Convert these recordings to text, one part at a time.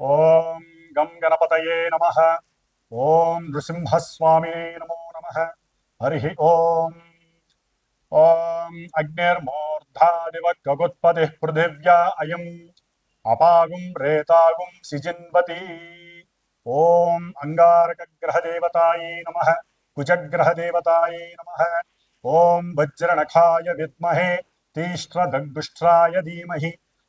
ओम गम गणपत नम। ॐ नृसिंहस्वामिने नमो नम। हरि ओम ॐ अग्निर्मूर्धादिवत् गगुत्पतिः पृथिव्या अयम। अपागुं रेतागुम सिजिन्वती। ॐ अङ्गारकग्रहदेवतायै नमः। कुजग्रहदेवतायै नमः। ओम वज्रनखाय विद्महे। तीष्ट्रदग्दुष्ट्राय धीमहि।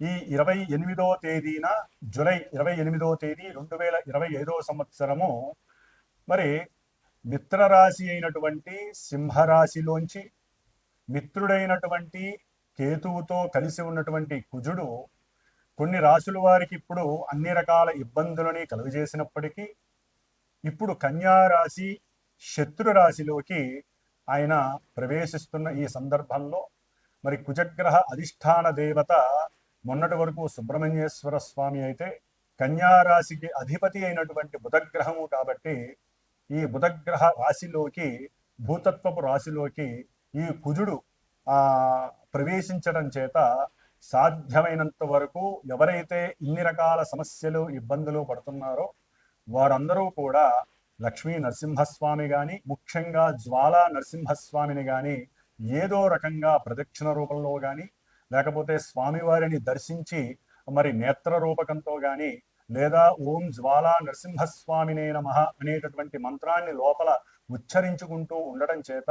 ఈ ఇరవై ఎనిమిదో తేదీన జూలై ఇరవై ఎనిమిదో తేదీ రెండు వేల ఇరవై ఐదో సంవత్సరము. మరి మిత్రరాశి అయినటువంటి సింహరాశిలోంచి మిత్రుడైనటువంటి కేతువుతో కలిసి ఉన్నటువంటి కుజుడు కొన్ని రాశుల వారికి ఇప్పుడు అన్ని రకాల ఇబ్బందులని కలుగజేసినప్పటికీ ఇప్పుడు కన్యా రాశి శత్రు రాశిలోకి ఆయన ప్రవేశిస్తున్న ఈ సందర్భంలో మరి కుజగ్రహ అధిష్టాన దేవత మొన్నటి వరకు సుబ్రహ్మణ్యేశ్వర స్వామి అయితే కన్యారాశికి అధిపతి అయినటువంటి బుధగ్రహము కాబట్టి ఈ బుధగ్రహ రాశిలోకి భూతత్వపు రాశిలోకి ఈ కుజుడు ఆ ప్రవేశించడం చేత సాధ్యమైనంత వరకు ఎవరైతే ఇన్ని రకాల సమస్యలు ఇబ్బందులు పడుతున్నారో వారందరూ కూడా లక్ష్మీ నరసింహస్వామి కానీ ముఖ్యంగా జ్వాలా నరసింహస్వామిని కానీ ఏదో రకంగా ప్రదక్షిణ రూపంలో కానీ లేకపోతే స్వామివారిని దర్శించి మరి నేత్ర రూపకంతో కానీ లేదా ఓం జ్వాలా నరసింహస్వామినే నమ అనేటటువంటి మంత్రాన్ని లోపల ఉచ్చరించుకుంటూ ఉండటం చేత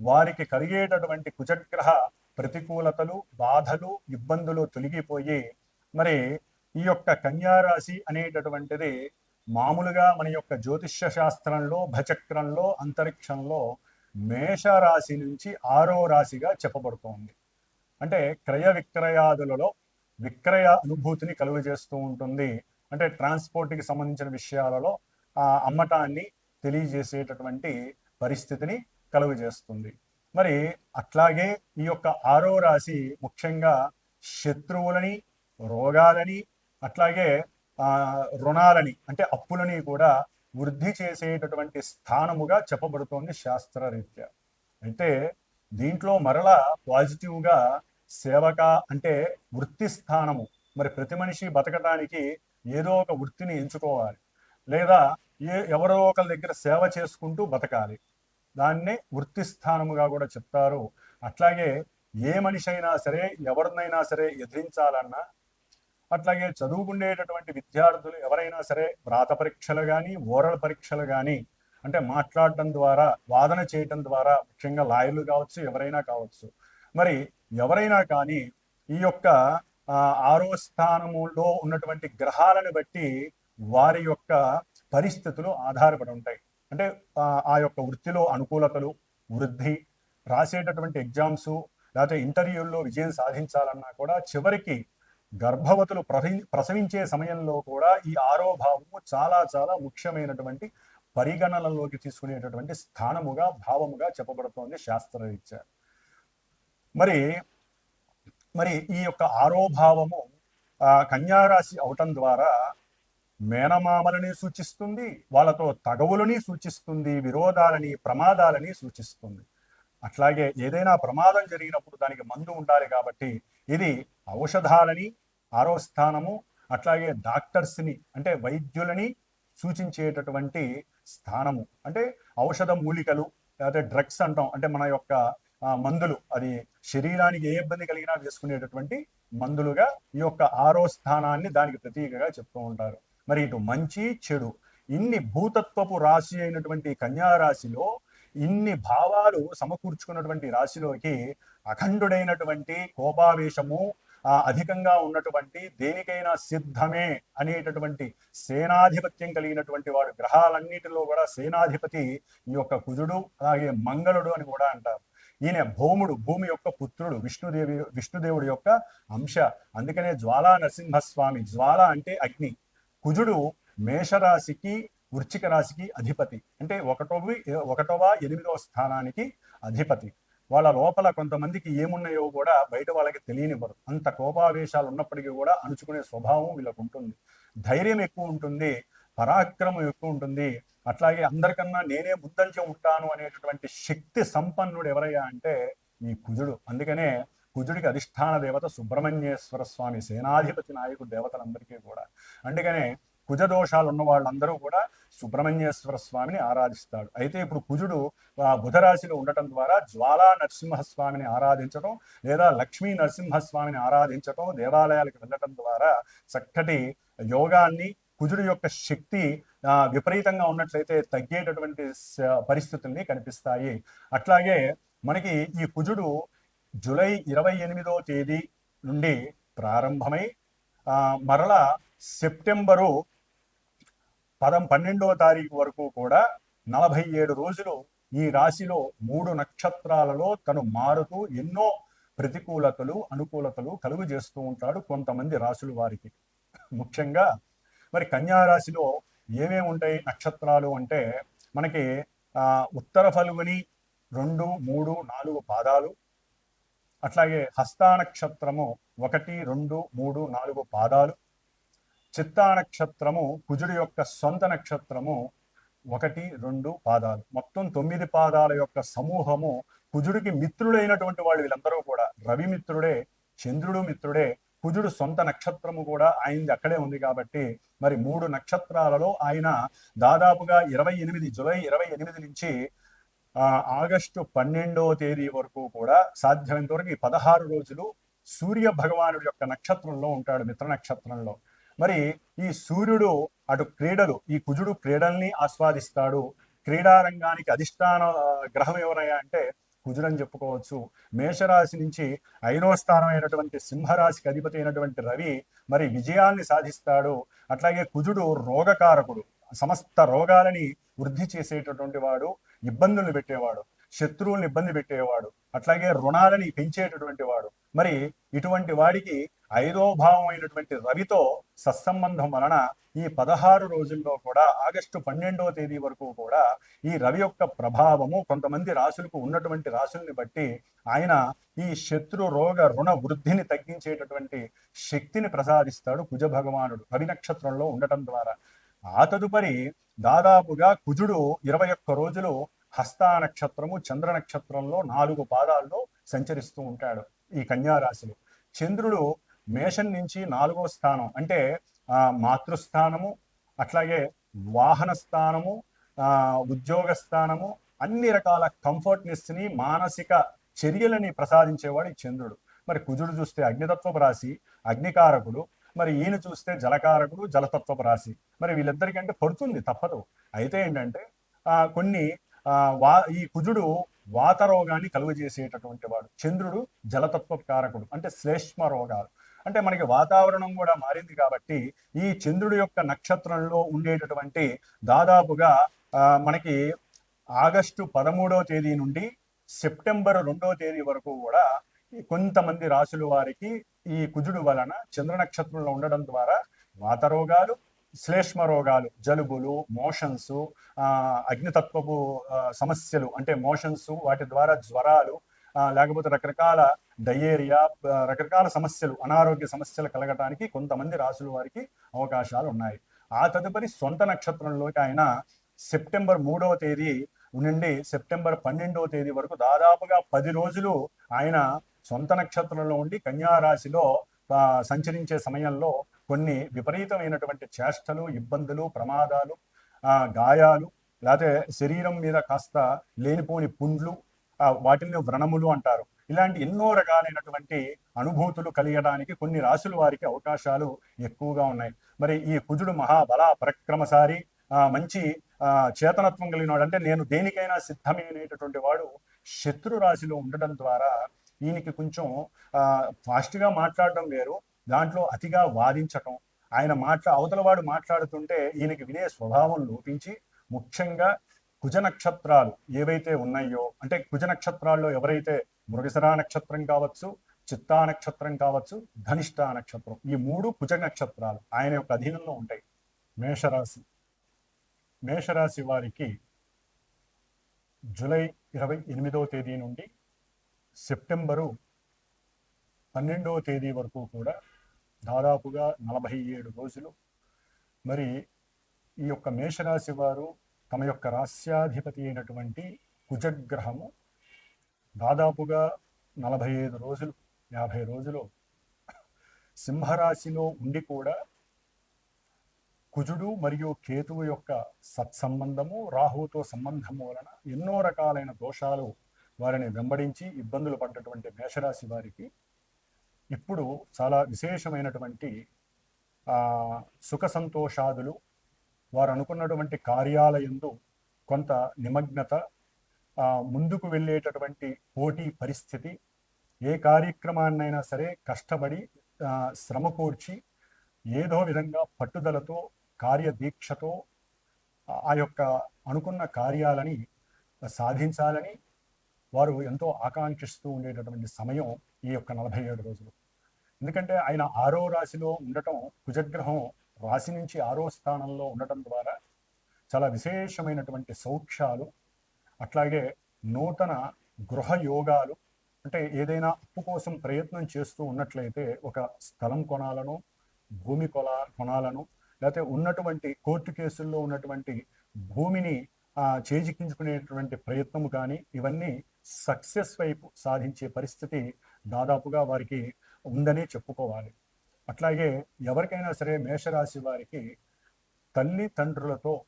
వారికి కలిగేటటువంటి కుజగ్రహ ప్రతికూలతలు బాధలు ఇబ్బందులు తొలగిపోయి మరి ఈ యొక్క కన్యారాశి అనేటటువంటిది మామూలుగా మన యొక్క జ్యోతిష్య శాస్త్రంలో భచక్రంలో అంతరిక్షంలో మేషరాశి నుంచి ఆరో రాశిగా చెప్పబడుతోంది. అంటే క్రయ విక్రయాదులలో విక్రయ అనుభూతిని కలుగజేస్తూ ఉంటుంది. అంటే ట్రాన్స్పోర్ట్కి సంబంధించిన విషయాలలో ఆ అమ్మటాన్ని తెలియజేసేటటువంటి పరిస్థితిని కలుగజేస్తుంది. మరి అట్లాగే ఈ యొక్క ఆరో రాశి ముఖ్యంగా శత్రువులని రోగాలని అట్లాగే రుణాలని అంటే అప్పులని కూడా వృద్ధి చేసేటటువంటి స్థానముగా చెప్పబడుతోంది శాస్త్రరీత్యా. అయితే దీంట్లో మరలా పాజిటివ్గా సేవక అంటే వృత్తి స్థానము. మరి ప్రతి మనిషి బతకడానికి ఏదో ఒక వృత్తిని ఎంచుకోవాలి. లేదా ఏ ఎవరో ఒకరి దగ్గర సేవ చేసుకుంటూ బతకాలి. దాన్నే వృత్తి స్థానముగా కూడా చెప్తారు. అట్లాగే ఏ మనిషి అయినా సరే ఎవరినైనా సరే ఎదిరించాలన్నా అట్లాగే చదువుకునేటటువంటి విద్యార్థులు ఎవరైనా సరే వ్రాత పరీక్షలు కానీ ఓరల్ పరీక్షలు కానీ అంటే మాట్లాడటం ద్వారా వాదన చేయటం ద్వారా ముఖ్యంగా లాయర్లు కావచ్చు ఎవరైనా కావచ్చు. మరి ఎవరైనా కానీ ఈ యొక్క ఆరో స్థానములో ఉన్నటువంటి గ్రహాలను బట్టి వారి యొక్క పరిస్థితులు ఆధారపడి ఉంటాయి. అంటే ఆ, యొక్క వృత్తిలో అనుకూలతలు వృద్ధి రాసేటటువంటి ఎగ్జామ్స్ లేకపోతే ఇంటర్వ్యూల్లో విజయం సాధించాలన్నా కూడా చివరికి గర్భవతులు ప్రసవి- ప్రసవించే సమయంలో కూడా ఈ ఆరో భావము చాలా చాలా ముఖ్యమైనటువంటి పరిగణనలోకి తీసుకునేటటువంటి స్థానముగా భావముగా చెప్పబడుతోంది శాస్త్రరీత్యా. మరి మరి ఈ యొక్క ఆరోభావము ఆ కన్యారాశి అవటం ద్వారా మేనమామలని సూచిస్తుంది వాళ్ళతో తగవులని సూచిస్తుంది విరోధాలని ప్రమాదాలని సూచిస్తుంది. అట్లాగే ఏదైనా ప్రమాదం జరిగినప్పుడు దానికి మందు ఉండాలి కాబట్టి ఇది ఔషధాలని ఆరో స్థానము అట్లాగే డాక్టర్స్ని అంటే వైద్యులని సూచించేటటువంటి స్థానము. అంటే ఔషధ మూలికలు లేకపోతే డ్రగ్స్ అంటాం అంటే మన యొక్క మందులు అది శరీరానికి ఏ ఇబ్బంది కలిగినా వేసుకునేటటువంటి మందులుగా ఈ యొక్క ఆరో స్థానాన్ని దానికి ప్రతీకగా చెప్తూ ఉంటారు. మరి ఇటు మంచి చెడు ఇన్ని భూతత్వపు రాశి అయినటువంటి కన్యారాశిలో ఇన్ని భావాలు సమకూర్చుకున్నటువంటి రాశిలోకి అఖండుడైనటువంటి కోపావేశము ఆ అధికంగా ఉన్నటువంటి దేనికైనా సిద్ధమే అనేటటువంటి సేనాధిపత్యం కలిగినటువంటి వాడు గ్రహాలన్నిటిలో కూడా సేనాధిపతి ఈ యొక్క కుజుడు అలాగే మంగళుడు అని కూడా అంటారు. ఈయన భౌముడు భూమి యొక్క పుత్రుడు విష్ణుదేవి విష్ణుదేవుడి యొక్క అంశ. అందుకనే జ్వాలా నరసింహస్వామి జ్వాల అంటే అగ్ని. కుజుడు మేషరాశికి వృచ్చిక రాశికి అధిపతి. అంటే ఒకటోవి ఒకటవ ఎనిమిదవ స్థానానికి అధిపతి. వాళ్ళ లోపల కొంతమందికి ఏమున్నాయో కూడా బయట వాళ్ళకి తెలియనివ్వరు. అంత కోపావేశాలు ఉన్నప్పటికీ కూడా అణుచుకునే స్వభావం వీళ్ళకు ఉంటుంది ధైర్యం ఎక్కువ ఉంటుంది పరాక్రమం ఎక్కువ ఉంటుంది అట్లాగే అందరికన్నా నేనే ముందంజ ఉంటాను అనేటటువంటి శక్తి సంపన్నుడు ఎవరయ్యా అంటే ఈ కుజుడు. అందుకనే కుజుడికి అధిష్టాన దేవత సుబ్రహ్మణ్యేశ్వర స్వామి సేనాధిపతి నాయకుడు దేవతలందరికీ కూడా. అందుకనే కుజ దోషాలు ఉన్న వాళ్ళందరూ కూడా సుబ్రహ్మణ్యేశ్వర స్వామిని ఆరాధిస్తాడు. అయితే ఇప్పుడు కుజుడు ఆ, బుధరాశిలో ఉండటం ద్వారా జ్వాలా నరసింహస్వామిని ఆరాధించడం లేదా లక్ష్మీ నరసింహస్వామిని ఆరాధించడం దేవాలయాలకు వెళ్ళటం ద్వారా చక్కటి యోగాన్ని కుజుడు యొక్క శక్తి విపరీతంగా ఉన్నట్లయితే తగ్గేటటువంటి పరిస్థితుల్ని కనిపిస్తాయి. అట్లాగే మనకి ఈ కుజుడు జూలై ఇరవై ఎనిమిదో తేదీ నుండి ప్రారంభమై ఆ, మరలా సెప్టెంబరు పదం పన్నెండవ తారీఖు వరకు కూడా నలభై ఏడు రోజులు ఈ రాశిలో మూడు నక్షత్రాలలో తను మారుతూ ఎన్నో ప్రతికూలతలు అనుకూలతలు కలుగు చేస్తూ ఉంటాడు కొంతమంది రాశులు వారికి. ముఖ్యంగా మరి కన్యా రాశిలో ఏమేమి ఉంటాయి నక్షత్రాలు అంటే మనకి ఉత్తర ఫలుగుని రెండు మూడు నాలుగు పాదాలు అట్లాగే హస్తా నక్షత్రము ఒకటి రెండు మూడు నాలుగు పాదాలు చిత్తా నక్షత్రము కుజుడి యొక్క సొంత నక్షత్రము ఒకటి రెండు పాదాలు. మొత్తం తొమ్మిది పాదాల యొక్క సమూహము కుజుడికి మిత్రుడైనటువంటి వాళ్ళు వీళ్ళందరూ కూడా. రవి మిత్రుడే చంద్రుడు మిత్రుడే కుజుడు సొంత నక్షత్రము కూడా ఆయనది అక్కడే ఉంది కాబట్టి మరి మూడు నక్షత్రాలలో ఆయన దాదాపుగా ఇరవై ఎనిమిది జూలై ఇరవై ఎనిమిది నుంచి ఆగస్టు పన్నెండవ తేదీ వరకు కూడా సాధ్యమైనంత వరకు ఈ పదహారు రోజులు సూర్య భగవానుడి యొక్క నక్షత్రంలో ఉంటాడు మిత్ర నక్షత్రంలో. మరి ఈ సూర్యుడు అటు క్రీడలు ఈ కుజుడు క్రీడల్ని ఆస్వాదిస్తాడు. క్రీడారంగానికి అధిష్టాన గ్రహం ఎవరయ్యా అంటే కుజుడు అని చెప్పుకోవచ్చు. మేషరాశి నుంచి ఐదో స్థానం అయినటువంటి సింహరాశికి అధిపతి అయినటువంటి రవి మరి విజయాన్ని సాధిస్తాడు. అట్లాగే కుజుడు రోగకారకుడు. సమస్త రోగాలని వృద్ధి చేసేటటువంటి వాడు ఇబ్బందులు పెట్టేవాడు. శత్రువుల్ని ఇబ్బంది పెట్టేవాడు. అట్లాగే రుణాలని పెంచేటటువంటి వాడు. మరి ఇటువంటి వాడికి ఐదో భావం అయినటువంటి రవితో సత్సంబంధం వలన ఈ పదహారు రోజుల్లో కూడా ఆగస్టు పన్నెండవ తేదీ వరకు కూడా ఈ రవి యొక్క ప్రభావము కొంతమంది రాశులకు ఉన్నటువంటి రాశుల్ని బట్టి ఆయన ఈ శత్రు రోగ రుణ వృద్ధిని తగ్గించేటటువంటి శక్తిని ప్రసాదిస్తాడు కుజ భగవానుడు రవి నక్షత్రంలో ఉండటం ద్వారా. ఆ తదుపరి దాదాపుగా కుజుడు ఇరవై ఒక్క రోజులు హస్తా నక్షత్రము చంద్ర నక్షత్రంలో నాలుగు పాదాల్లో సంచరిస్తూ ఉంటాడు ఈ కన్యారాశిలో. చంద్రుడు మేషం నుంచి నాలుగో స్థానం అంటే మాతృస్థానము అట్లాగే వాహన స్థానము ఉద్యోగ స్థానము అన్ని రకాల కంఫర్ట్నెస్ని మానసిక చర్యలని ప్రసాదించేవాడు ఈ చంద్రుడు. మరి కుజుడు చూస్తే అగ్నితత్వపు రాశి అగ్నికారకుడు మరి ఈయన చూస్తే జలకారకుడు జలతత్వపు రాశి. మరి వీళ్ళిద్దరికంటే పడుతుంది తప్పదు. అయితే ఏంటంటే కొన్ని వా ఈ కుజుడు వాత రోగాన్ని కలుగజేసేటటువంటి వాడు. చంద్రుడు జలతత్వ కారకుడు అంటే శ్లేష్మ రోగాలు. అంటే మనకి వాతావరణం కూడా మారింది కాబట్టి ఈ చంద్రుడి యొక్క నక్షత్రంలో ఉండేటటువంటి దాదాపుగా ఆ, మనకి ఆగస్టు పదమూడవ తేదీ నుండి సెప్టెంబర్ రెండవ తేదీ వరకు కూడా కొంతమంది రాసుల వారికి ఈ కుజుడు వలన చంద్ర నక్షత్రంలో ఉండడం ద్వారా వాత రోగాలు శ్లేష్మ రోగాలు జలుబులు మోషన్స్ అగ్నితత్వపు సమస్యలు అంటే మోషన్స్ వాటి ద్వారా జ్వరాలు లేకపోతే రకరకాల డయేరియా రకరకాల సమస్యలు అనారోగ్య సమస్యలు కలగటానికి కొంతమంది రాసుల వారికి అవకాశాలు ఉన్నాయి. ఆ తదుపరి సొంత నక్షత్రంలోకి ఆయన సెప్టెంబర్ మూడవ తేదీ నుండి సెప్టెంబర్ పన్నెండవ తేదీ వరకు దాదాపుగా పది రోజులు ఆయన సొంత నక్షత్రంలో ఉండి కన్యారాశిలో సంచరించే సమయంలో కొన్ని విపరీతమైనటువంటి చేష్టలు ఇబ్బందులు ప్రమాదాలు ఆ, గాయాలు లేకపోతే శరీరం మీద కాస్త లేనిపోని పుండ్లు వాటిని వ్రణములు అంటారు. ఇలాంటి ఎన్నో రకాలైనటువంటి అనుభూతులు కలిగడానికి కొన్ని రాసుల వారికి అవకాశాలు ఎక్కువగా ఉన్నాయి. మరి ఈ కుజుడు మహాబల పరక్రమసారి ఆ, మంచి ఆ, చేతనత్వం కలిగిన వాడు అంటే నేను దేనికైనా సిద్ధమైనటువంటి వాడు శత్రు రాశిలో ఉండడం ద్వారా ఈయనకి కొంచెం ఆ, గా మాట్లాడడం వేరు దాంట్లో అతిగా వాదించటం. ఆయన మాట్లా అవతలవాడు మాట్లాడుతుంటే ఈయనకి వినే స్వభావం లోపించి ముఖ్యంగా కుజ నక్షత్రాలు ఏవైతే ఉన్నాయో అంటే కుజ నక్షత్రాల్లో ఎవరైతే మృగశిరా నక్షత్రం కావచ్చు చిత్తా నక్షత్రం కావచ్చు ధనిష్ట నక్షత్రం ఈ మూడు కుజ నక్షత్రాలు ఆయన యొక్క అధీనంలో ఉంటాయి. మేషరాశి. మేషరాశి వారికి జూలై ఇరవై ఎనిమిదవ తేదీ నుండి సెప్టెంబరు పన్నెండవ తేదీ వరకు కూడా దాదాపుగా నలభై ఏడు రోజులు. మరి ఈ యొక్క మేషరాశి వారు తమ యొక్క రాస్యాధిపతి అయినటువంటి కుజగ్రహము దాదాపుగా నలభై ఐదు రోజులు యాభై రోజులు సింహరాశిలో ఉండి కూడా కుజుడు మరియు కేతువు యొక్క సత్సంబంధము రాహుతో సంబంధము వలన ఎన్నో రకాలైన దోషాలు వారిని వెంబడించి ఇబ్బందులు పడ్డటువంటి మేషరాశి వారికి ఇప్పుడు చాలా విశేషమైనటువంటి సుఖ సంతోషాదులు వారు అనుకున్నటువంటి కార్యాలయందు కొంత నిమగ్నత ముందుకు వెళ్ళేటటువంటి పోటీ పరిస్థితి ఏ కార్యక్రమాన్నైనా సరే కష్టపడి శ్రమకూర్చి శ్రమ కూర్చి ఏదో విధంగా పట్టుదలతో కార్యదీక్షతో ఆ యొక్క అనుకున్న కార్యాలని సాధించాలని వారు ఎంతో ఆకాంక్షిస్తూ ఉండేటటువంటి సమయం ఈ యొక్క నలభై ఏడు రోజులు. ఎందుకంటే ఆయన ఆరో రాశిలో ఉండటం కుజగ్రహం రాశి నుంచి ఆరో స్థానంలో ఉండటం ద్వారా చాలా విశేషమైనటువంటి సౌఖ్యాలు అట్లాగే నూతన గృహ యోగాలు అంటే ఏదైనా అప్పు కోసం ప్రయత్నం చేస్తూ ఉన్నట్లయితే ఒక స్థలం కొనాలను భూమి కొల కొనాలను లేకపోతే ఉన్నటువంటి కోర్టు కేసుల్లో ఉన్నటువంటి భూమిని చేజిక్కించుకునేటువంటి ప్రయత్నము కానీ ఇవన్నీ సక్సెస్ వైపు సాధించే పరిస్థితి దాదాపుగా వారికి ఉందని చెప్పుకోవాలి. అట్లాగే ఎవరికైనా సరే మేషరాశి వారికి తల్లి తండ్రులతో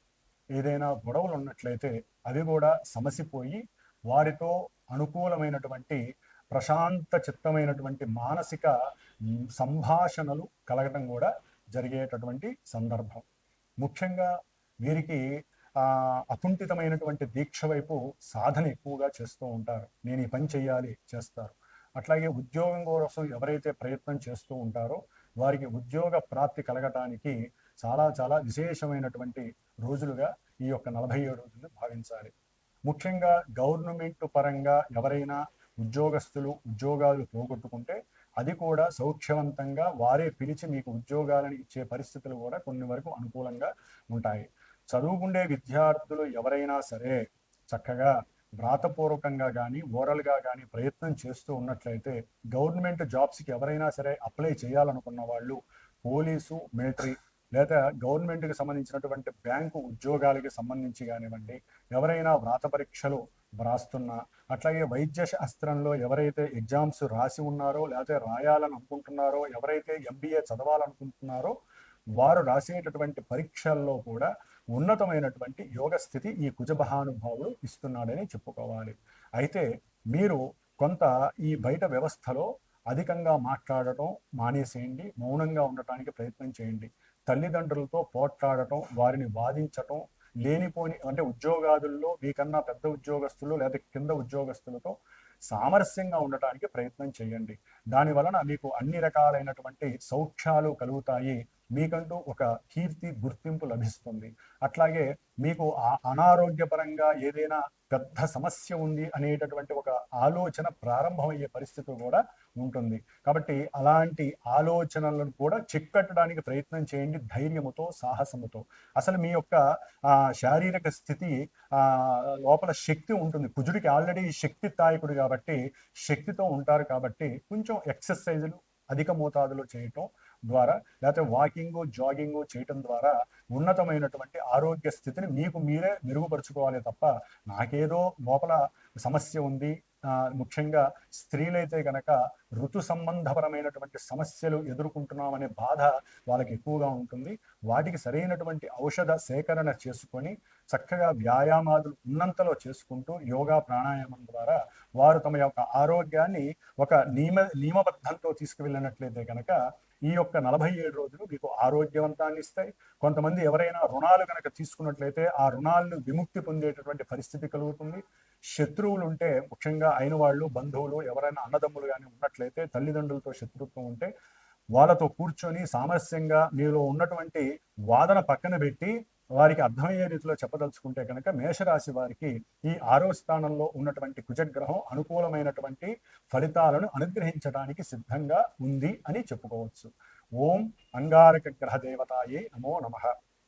ఏదైనా గొడవలు ఉన్నట్లయితే అవి కూడా సమసిపోయి వారితో అనుకూలమైనటువంటి ప్రశాంత చిత్తమైనటువంటి మానసిక సంభాషణలు కలగటం కూడా జరిగేటటువంటి సందర్భం. ముఖ్యంగా వీరికి అకుంఠితమైనటువంటి దీక్ష వైపు సాధన ఎక్కువగా చేస్తూ ఉంటారు. నేను ఈ పని చేయాలి చేస్తారు. అట్లాగే ఉద్యోగం కోసం ఎవరైతే ప్రయత్నం చేస్తూ ఉంటారో వారికి ఉద్యోగ ప్రాప్తి కలగటానికి చాలా చాలా విశేషమైనటువంటి రోజులుగా ఈ యొక్క నలభై ఏడు రోజులు భావించాలి. ముఖ్యంగా గవర్నమెంట్ పరంగా ఎవరైనా ఉద్యోగస్తులు ఉద్యోగాలు పోగొట్టుకుంటే అది కూడా సౌఖ్యవంతంగా వారే పిలిచి మీకు ఉద్యోగాలను ఇచ్చే పరిస్థితులు కూడా కొన్ని వరకు అనుకూలంగా ఉంటాయి. చదువుకుండే విద్యార్థులు ఎవరైనా సరే చక్కగా వ్రాతపూర్వకంగా కానీ ఓరల్గా కానీ ప్రయత్నం చేస్తూ ఉన్నట్లయితే గవర్నమెంట్ జాబ్స్కి ఎవరైనా సరే అప్లై చేయాలనుకున్న వాళ్ళు పోలీసు మిలిటరీ లేదా గవర్నమెంట్కి సంబంధించినటువంటి బ్యాంకు ఉద్యోగాలకి సంబంధించి కానివ్వండి ఎవరైనా వ్రాత పరీక్షలు వ్రాస్తున్నా అట్లాగే వైద్య శాస్త్రంలో ఎవరైతే ఎగ్జామ్స్ రాసి ఉన్నారో లేకపోతే రాయాలని అనుకుంటున్నారో ఎవరైతే ఎంబీఏ చదవాలనుకుంటున్నారో వారు రాసేటటువంటి పరీక్షల్లో కూడా ఉన్నతమైనటువంటి యోగ స్థితి ఈ కుజమహానుభావుడు ఇస్తున్నాడని చెప్పుకోవాలి. అయితే మీరు కొంత ఈ బయట వ్యవస్థలో అధికంగా మాట్లాడటం మానేసేయండి మౌనంగా ఉండటానికి ప్రయత్నం చేయండి. తల్లిదండ్రులతో పోట్లాడటం వారిని వాదించటం లేనిపోని అంటే ఉద్యోగాదుల్లో మీకన్నా పెద్ద ఉద్యోగస్తులు లేదా కింద ఉద్యోగస్తులతో సామరస్యంగా ఉండటానికి ప్రయత్నం చేయండి. దాని వలన మీకు అన్ని రకాలైనటువంటి సౌఖ్యాలు కలుగుతాయి మీకంటూ ఒక కీర్తి గుర్తింపు లభిస్తుంది. అట్లాగే మీకు అనారోగ్యపరంగా ఏదైనా పెద్ద సమస్య ఉంది అనేటటువంటి ఒక ఆలోచన ప్రారంభమయ్యే పరిస్థితి కూడా ఉంటుంది. కాబట్టి అలాంటి ఆలోచనలను కూడా చిక్కట్టడానికి ప్రయత్నం చేయండి ధైర్యముతో సాహసముతో. అసలు మీ యొక్క శారీరక స్థితి లోపల శక్తి ఉంటుంది. కుజుడికి ఆల్రెడీ శక్తి తాయకుడు కాబట్టి శక్తితో ఉంటారు కాబట్టి కొంచెం ఎక్సర్సైజులు అధిక మోతాదులో చేయటం ద్వారా లేకపోతే వాకింగ్ జాగింగ్ చేయటం ద్వారా ఉన్నతమైనటువంటి ఆరోగ్య స్థితిని మీకు మీరే మెరుగుపరుచుకోవాలి తప్ప నాకేదో లోపల సమస్య ఉంది. ముఖ్యంగా స్త్రీలైతే గనక ఋతు సంబంధపరమైనటువంటి సమస్యలు ఎదుర్కొంటున్నామనే బాధ వాళ్ళకి ఎక్కువగా ఉంటుంది. వాటికి సరైనటువంటి ఔషధ సేకరణ చేసుకొని చక్కగా వ్యాయామాదులు ఉన్నంతలో చేసుకుంటూ యోగా ప్రాణాయామం ద్వారా వారు తమ యొక్క ఆరోగ్యాన్ని ఒక నియమ నియమబద్ధంతో తీసుకువెళ్ళినట్లయితే కనుక ఈ యొక్క నలభై ఏడు రోజులు మీకు ఆరోగ్యవంతాన్ని ఇస్తాయి. కొంతమంది ఎవరైనా రుణాలు కనుక తీసుకున్నట్లయితే ఆ రుణాలను విముక్తి పొందేటటువంటి పరిస్థితి కలుగుతుంది. శత్రువులు ఉంటే ముఖ్యంగా అయిన వాళ్ళు బంధువులు ఎవరైనా అన్నదమ్ములు కానీ ఉన్నట్లయితే తల్లిదండ్రులతో శత్రుత్వం ఉంటే వాళ్ళతో కూర్చొని సామరస్యంగా మీలో ఉన్నటువంటి వాదన పక్కన పెట్టి వారికి అర్థమయ్యే రీతిలో చెప్పదలుచుకుంటే కనుక మేషరాశి వారికి ఈ ఆరో స్థానంలో ఉన్నటువంటి కుజగ్రహం అనుకూలమైనటువంటి ఫలితాలను అనుగ్రహించడానికి సిద్ధంగా ఉంది అని చెప్పుకోవచ్చు. ఓం అంగారక గ్రహ దేవతాయే నమో నమః.